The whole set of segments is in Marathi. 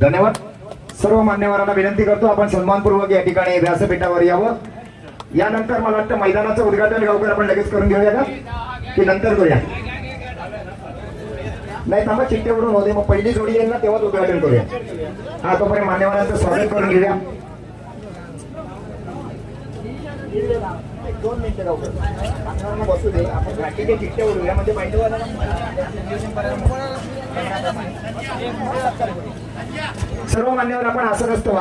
धन्यवाद. सर्व मान्यवरांना विनंती करतो आपण सन्मानपूर्वक या ठिकाणी व्यासपीठावर यावं. यानंतर मला वाटतं मैदानाचं उद्घाटन गावकर आपण लगेच करून घेऊया का? की नंतर करूया? नाही थांबा चिठ्ठे होते मग पहिली जोडी येईल ना तेव्हाच उद्घाटन करूया. हा तोपर्यंत मान्यवरांचं स्वागत करून घेऊया. दोन मिनिटं गावकर बसू दे. आपण घाटीचे चिठ्ठे उडूया म्हणजे सर्व मान्यवर आपण असं असतो.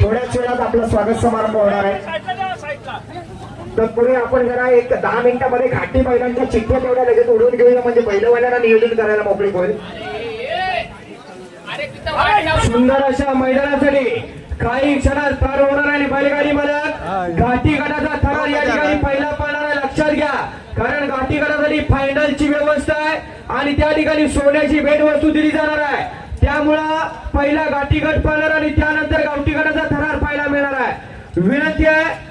थोड्याच वेळात आपला स्वागत समारंभ होणार आहे. तर पुढे आपण जरा एक दहा मिनिटामध्ये घाटी बैलांच्या चिठ्ठ्या तेवढ्या लगेच उडवून घेऊया. म्हणजे बैलवाल्यांना नियोजन करायला मोकळी होईल. सुंदर अशा मैदानासाठी काही क्षणात पार होणार आणि बैलगाडी मला घाटी गटाचा थरार या ठिकाणी पहिला पडणार आहे लक्षात घ्या कारण घाटी गटासाठी फायनलची व्यवस्था आहे आणि त्या ठिकाणी सोन्याची भेटवस्तू दिली जाणार आहे. त्यामुळं पहिला घाटी गट आणि त्यानंतर गावठी गटाचा थरार पाहायला मिळणार आहे. विनंती आहे.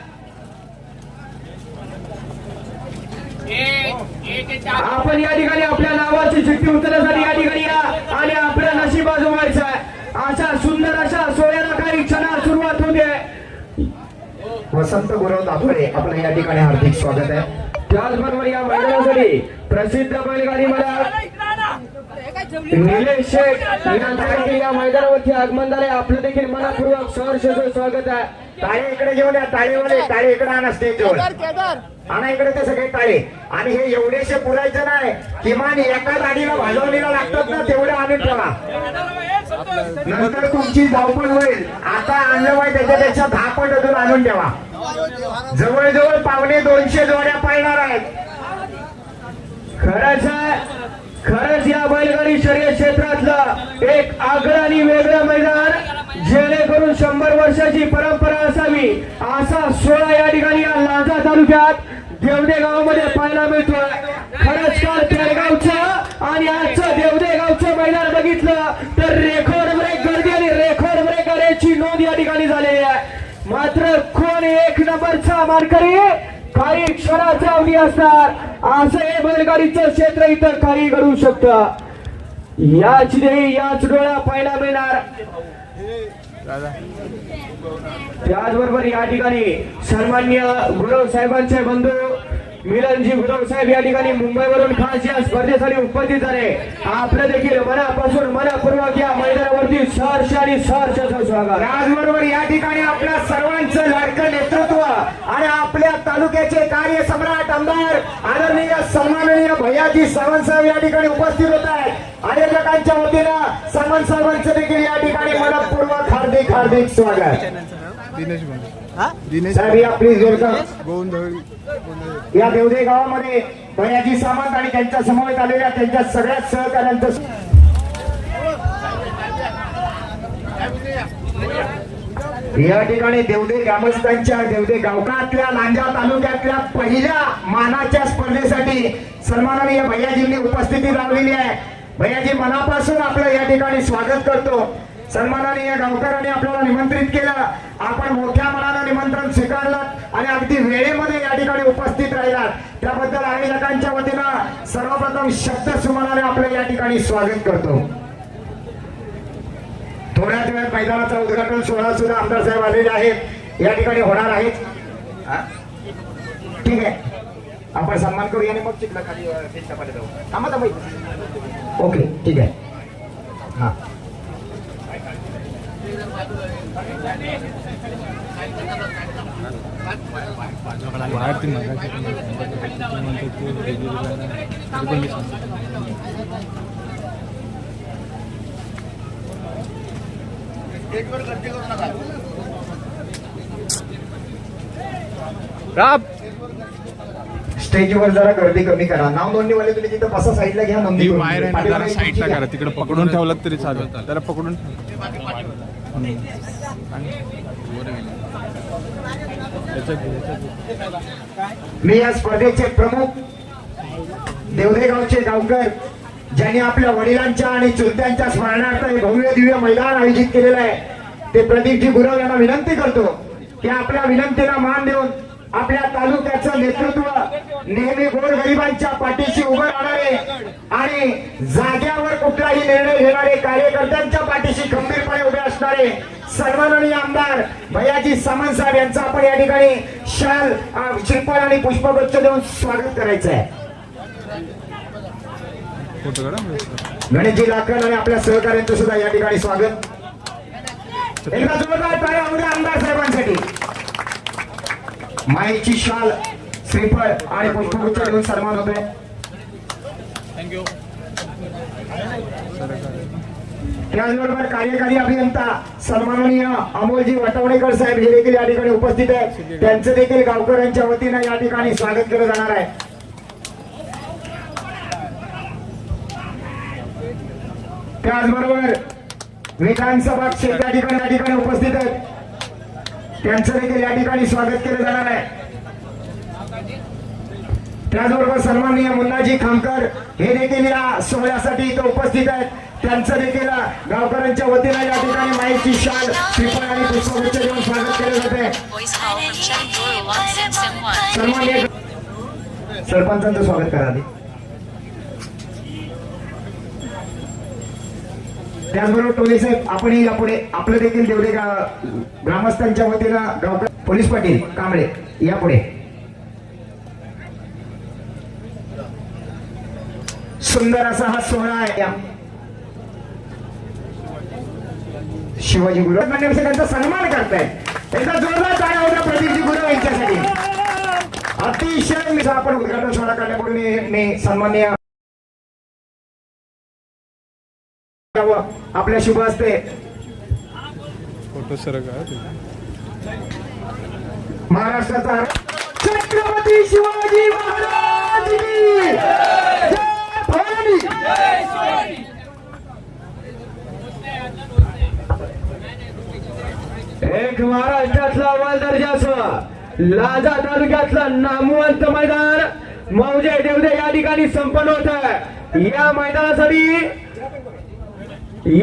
आपण या ठिकाणी आपल्या नावाची चिठ्ठी उतरण्यासाठी या ठिकाणी या आणि आपल्या नशीब आजमायचं आहे. अशा सुंदर अशा सोहळ्याला काही क्षणात सुरुवात होते. वसंत गुरव दाभोळे आपलं या ठिकाणी हार्दिक स्वागत आहे. त्याचबरोबर या मैदानासाठी प्रसिद्ध बैलगाडी मला निलेश शेठ यांच्यासाठी या मैदानावरती आगमन झाले आपलं देखील मनापूर्वक सहर्ष स्वागत आहे. टाळे इकडे घेऊन या. टाळेवाले टाळे इकडे आणा स्टेजवर आणा इकडे ते सगळे टाळे आणि हे एवढेशे पुरायचं नाही. किमान एका गाडीला भाजवणीला लागतात ना तेवढे आणून ठेवा. नंतर तुमची धावपळ होईल. आता आणलं पाहिजे त्याच्यापेक्षा दहा पट अजून आणून ठेवा. जवळजवळ पावणे दोनशे जोड्या पाळणार आहेत. खरंच खरंच या बैलगाडी शर्यत क्षेत्रातलं एक आग्रह आणि वेगळं मैदान जेणेकरून शंभर वर्षाची परंपरा असावी असा सोळा या ठिकाणी या लांजा तालुक्यात देवदे गावामध्ये पाहायला मिळतोय. खरंच काल पेडगावचं आणि आजचं देवदे गावचं मैदान बघितलं तर रेकॉर्ड ब्रेक गर्दी आणि रेकॉर्ड ब्रेक करायची नोंद या ठिकाणी झालेली आहे. मात्र कोण एक नंबरचा मानकरी काही क्षणाचा अवधी असणार. असं हे बैलगाडीचं क्षेत्र इतर काही घडू शकत. याच देही याच डोळा पाहायला मिळणार. त्याचबरोबर या ठिकाणी सन्मान्य गुरव साहेबांचे बंधू मिलनजी गुरव साहेब या ठिकाणी मुंबईवरून खास या स्पर्धेसाठी उपस्थित झाले. आपलं देखील मनापासून मनापूर्वक या मैदानावरती सहर्ष आणि सहर्ष स्वागत. त्याचबरोबर या ठिकाणी आपल्या सर्वांचं लाडकं नेतृत्व आणि आपल्या तालुक्याचे कार्य सम्राट आमदार आदरणीय सन्माननीय भैयाजी सावंत साहेब या ठिकाणी उपस्थित होत आहेत. आयोजकांच्या वतीनं सावंत साहेबांचं देखील या ठिकाणी मनपूर्वक हार्दिक हार्दिक स्वागत. दिनेश. साहेब या प्लीज वेलकम गोंधळे या देवदे गावामध्ये भैयाजी सावंत आणि त्यांच्या समवेत आलेल्या त्यांच्या सगळ्या सहकार्यांचं या ठिकाणी देवदे ग्रामस्थांच्या देवदे गावकातल्या लांजा तालुक्यातल्या पहिल्या मानाच्या स्पर्धेसाठी सन्माननीय भैयाजींनी उपस्थिती लावलेली आहे. भैयाजी मनापासून आपलं या ठिकाणी स्वागत करतो. सन्माननीय गावकरांनी आपल्याला निमंत्रित केलं. आपण मोठ्या मनानं निमंत्रण स्वीकारलं आणि अगदी वेळेमध्ये या ठिकाणी उपस्थित राहिलात. त्याबद्दल आयोजकांच्या वतीनं सर्वप्रथम शब्द सुमानाने आपलं या ठिकाणी स्वागत करतो. थोड्याच वेळात मैदानाचा उद्घाटन सोहळा सुद्धा आमदार साहेब आलेले आहेत. या ठिकाणी होणार आहेत. हा? ठीक आहे. आपण सन्मान करूया आणि मग चिखला खाली जाऊ. ओके ठीक आहे. हा. बाहेर ती राब स्टेजवर जरा गर्दी कमी करा नाव नोंदणीवाले तुम्ही तिथं बसा साईडला घ्या नोंदणी ती करून. बाहेर आहे ना पाठीमागे जरा साईडला. करा तिकडे पकडून ठेवलं तरी चालेल त्याला पकडून मी या स्पर्धेचे प्रमुख देवदेगावचे गावकर ज्यांनी आपल्या वडिलांच्या आणि चुलत्यांच्या स्मरणार्थ हे भव्य दिव्य मैदान आयोजित केलेलं आहे ते प्रदीपजी गुरव यांना विनंती करतो की आपल्या विनंतीला मान देऊन आपल्या तालुक्याचं नेतृत्व नेहमी गोरगरिबांच्या पाठीशी उभं राहणारे आणि जाग्यावर कुठलाही निर्णय घेणारे कार्यकर्त्यांच्या पाठीशी खंबीरपणे असणारे सन्माननीय आमदार भैयाजी सामंत साहेब यांचं आपण या ठिकाणी शाल श्रीफळ आणि पुष्पगुच्छ देऊन स्वागत करायचं आहे. गणेशजी लाकड आणि आपल्या सहकार्यांचं सुद्धा या ठिकाणी स्वागत. एकदा जोरदार आमदार साहेबांसाठी. माईची शाल श्रीफळ आणि पुष्पगुच्छ देऊन सन्मान होतोय. त्याचबरोबर कार्यकारी अभियंता सन्माननीय अमोलजी वटवणेकर साहेब हे देखील या ठिकाणी उपस्थित आहेत. त्यांचं देखील गावकऱ्यांच्या वतीनं या ठिकाणी स्वागत केलं जाणार आहे. त्याचबरोबर विधानसभा क्षेत्र या ठिकाणी या ठिकाणी उपस्थित आहेत. त्यांचं देखील या ठिकाणी स्वागत केलं जाणार आहे. त्याचबरोबर सन्माननीय मुन्नाजी खामकर हे देखील या सोहळ्यासाठी इथं उपस्थित आहेत. त्यांचं देखील गावकऱ्यांच्या वतीनं या ठिकाणी माईची शाल श्रीफळ आणि पुष्पगुच्छ देऊन स्वागत केलं जाते Voice call from Chevy Doyle 1671. सन्माननीय सरपंचांचं स्वागत करा त्याचबरोबर टोले साहेब आपणही यापुढे आपलं देखील देवडे ग्रामस्थांच्या वतीनं डॉक्टर पोलीस पाटील कांबळे यापुढे. सुंदर असा हा सोहळा आहे. या. शिवाजी गुरु. मान्य त्यांचा सन्मान करतायत. त्यांचा जोरदार टाळ्या होता प्रदीपजी गुरु यांच्यासाठी. अतिशय आपण उद्घाटन सोहळा करण्यापूर्वी मी सन्मान्य आपल्या शुभ फोटो काय महाराष्ट्राचा छत्रपती शिवाजी महाराज. एक महाराष्ट्रातला अव्वल दर्जाचं लाजा तालुक्यातलं नामवंत मैदान मौजे देवदे या ठिकाणी संपन्न होत आहे. या मैदानासाठी Yeah.